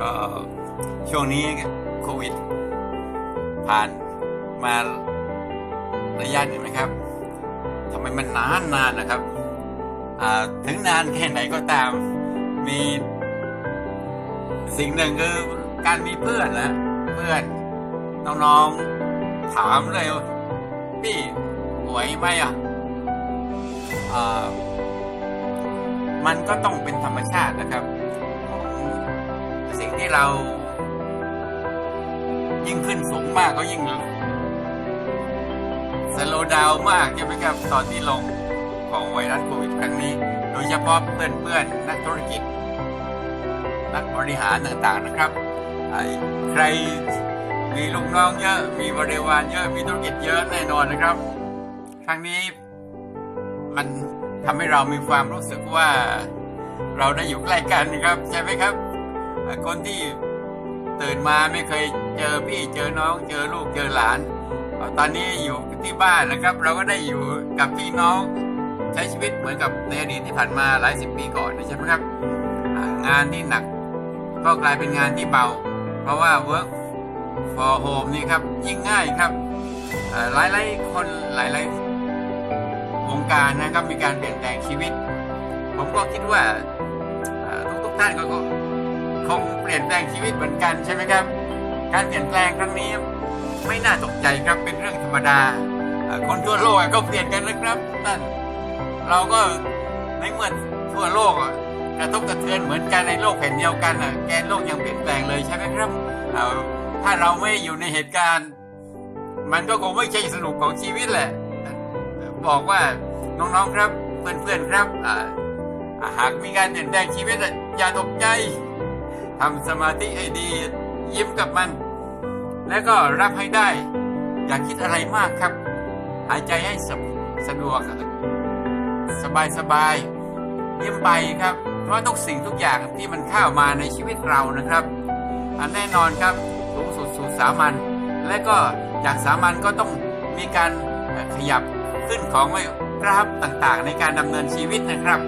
ก็ช่วงนี้โควิด ผ่านมาระยะหนึ่งนะครับทำไมมันนานนานนะครับ ถึงนานแค่ไหนก็ตาม มีสิ่งหนึ่งคือการมีเพื่อนนะเพื่อนน้องๆถามเลยพี่หวยไหมอะมันก็ต้องเป็นธรรมชาตินะครับ ที่เรา ยิ่งขึ้นสูงมากก็ยิ่งสโลดาวมากใช่ไหมครับ ตอนที่ลงของไวรัสโควิดครั้งนี้ โดยเฉพาะเพื่อนๆ นักธุรกิจ นักบริหารต่างๆนะครับ ใครมีลูกน้องเยอะ มีบริวารเยอะ มีธุรกิจเยอะแน่นอนนะครับ ครั้งนี้มันทำให้เรามีความรู้สึกว่าเราได้อยู่ใกล้กันนะครับ ใช่ไหมครับ คนที่ตื่นมาไม่เคยเจอพี่เจอน้อง เจอลูกเจอหลาน ตอนนี้อยู่ที่บ้านนะครับ เราก็ได้อยู่กับพี่น้องใช้ชีวิตเหมือนกับในอดีตที่ผ่านมาหลายสิบปีก่อนใช่ไหมครับ งานที่หนักก็กลายเป็นงานที่เบา เพราะว่า work for home นี่ครับยิ่งง่ายครับอ่ายหลายคนหลายๆวงการนะครับมีการเปลี่ยนแปลงชีวิต ผมก็คิดว่าอ่าทุกท่านก็ คงเปลี่ยนแปลงชีวิตเหมือนกันใช่ไหมครับ การเปลี่ยนแปลงครั้งนี้ไม่น่าตกใจครับเป็นเรื่องธรรมดา คนทั่วโลกก็เปลี่ยนกันนะครับนั่นเราก็ในเมื่อทั่วโลกกระทบกระเทือนเหมือนกันในโลกแผ่นเดียวกันอะแกนโลกยังเปลี่ยนแปลงเลยใช่ไหมครับถ้าเราไม่อยู่ในเหตุการณ์ มันก็คงไม่ใช่สนุกของชีวิตแหละ บอกว่าน้องๆครับเพื่อนๆครับหากมีการเปลี่ยนแปลงชีวิตอย่าตกใจ ทำสมาธิให้ดี ยิ้มกับมัน แล้วก็รับให้ได้ อย่าคิดอะไรมากครับ หายใจให้สะสะดวก สบายสบายยิ้มไปครับ เพราะทุกสิ่งทุกอย่างที่มันเข้ามาในชีวิตเรานะครับ อันแน่นอนครับสูงสุดสู่สามัญและก็จากสามัญก็ต้องมีการขยับขึ้นของไว้กราฟต่างๆ ในการดำเนินชีวิตนะครับ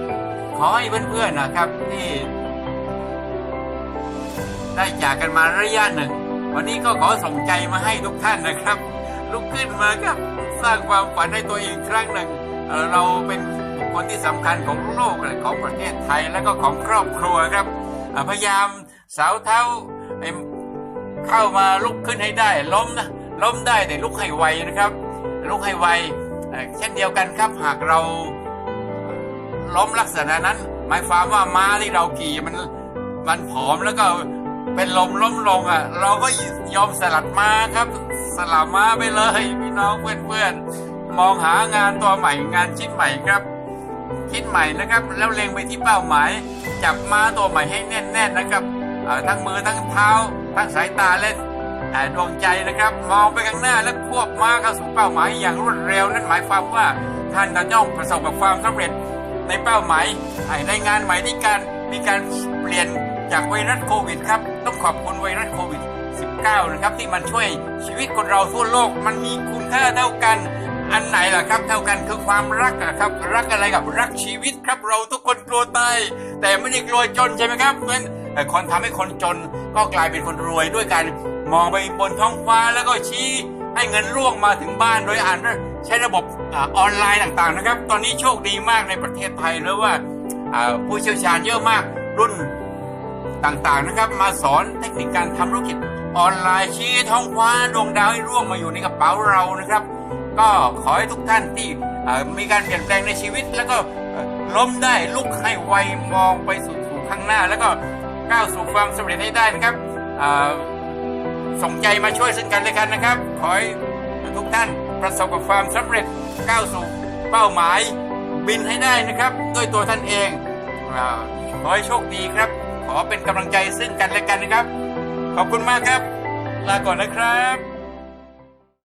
ขอให้เพื่อนๆนะครับที่ ได้จากกันมาระยะหนึ่ง วันนี้ก็ขอส่งใจมาให้ทุกท่านนะครับ ลุกขึ้นมาครับ สร้างความฝันให้ตัวเองครั้งหนึ่ง เราเป็นบุคคลที่สำคัญของโลกและของประเทศไทยและก็ของครอบครัวครับพยายามสาวเท้าเข้ามาลุกขึ้นให้ได้ ล้มนะล้มได้แต่ลุกให้ไวนะครับ ลุกให้ไวเอ่อเช่นเดียวกันครับหากเราล้มลักษณะนั้น หมายความว่าม้าที่เราขี่มันมันผอมแล้วก็ เป็นลมล้มลงอะ เราก็ยอมสลัดมาครับ สลับมาไปเลยพี่น้องเพื่อนๆมองหางานตัวใหม่งานชิ้นใหม่ครับ คิดใหม่นะครับ แล้วเล็งไปที่เป้าหมาย จับมาตัวใหม่ให้แน่นๆนะครับทั้งมือทั้งเท้า ทั้งสายตาและเอ่ดวงใจนะครับ มองไปข้างหน้าและควบม้าเข้าสู่เป้าหมายอย่างรวดเร็ว นั่นหมายความว่าท่านจะต้องประสบกับความสำเร็จในเป้าหมายในงานใหม่ที่การมีการเปลี่ยน จากไวรัสโควิดครับ ต้องขอบคุณไวรัสโควิด 19 นะครับ ที่มันช่วยชีวิตคนเราทั่วโลกมันมีคุณค่าเท่ากัน อันไหนล่ะครับ เท่ากันคือความรักอะครับ รักอะไรกับรักชีวิตครับ เราทุกคนกลัวตายแต่ไม่ได้กลัวจนใช่ไหมครับเพราะฉะนั้นคนทำให้คนจนก็กลายเป็นคนรวยด้วยการมองไปบนท้องฟ้าแล้วก็ชี้ให้เงินร่วงมาถึงบ้านโดยอ่านใช้ระบบอออนไลน์ต่างๆนะครับ ตอนนี้โชคดีมากในประเทศไทยเลยว่าผู้เชี่ยวชาญเยอะมากรุ่น ต่างๆนะครับ มาสอนเทคนิคการทำธุรกิจออนไลน์ชี้ท้องฟ้าดวงดาวให้ร่วงมาอยู่ในกระเป๋าเรานะครับ ก็ขอให้ทุกท่านที่มีการเปลี่ยนแปลงในชีวิต แล้วก็ล้มได้ลุกให้ไวมองไปสู่ข้างหน้า แล้วก็ก้าวสู่ความสำเร็จให้ได้นะครับส่งใจมาช่วยซึ่งกันและกันนะครับ ขอให้ทุกท่านประสบกับความสำเร็จก้าวสู่เป้าหมายบินให้ได้นะครับ ด้วยตัวท่านเองขอให้โชคดีครับ ขอเป็นกำลังใจซึ่งกันและกันนะครับ ขอบคุณมากครับ ลาก่อนนะครับ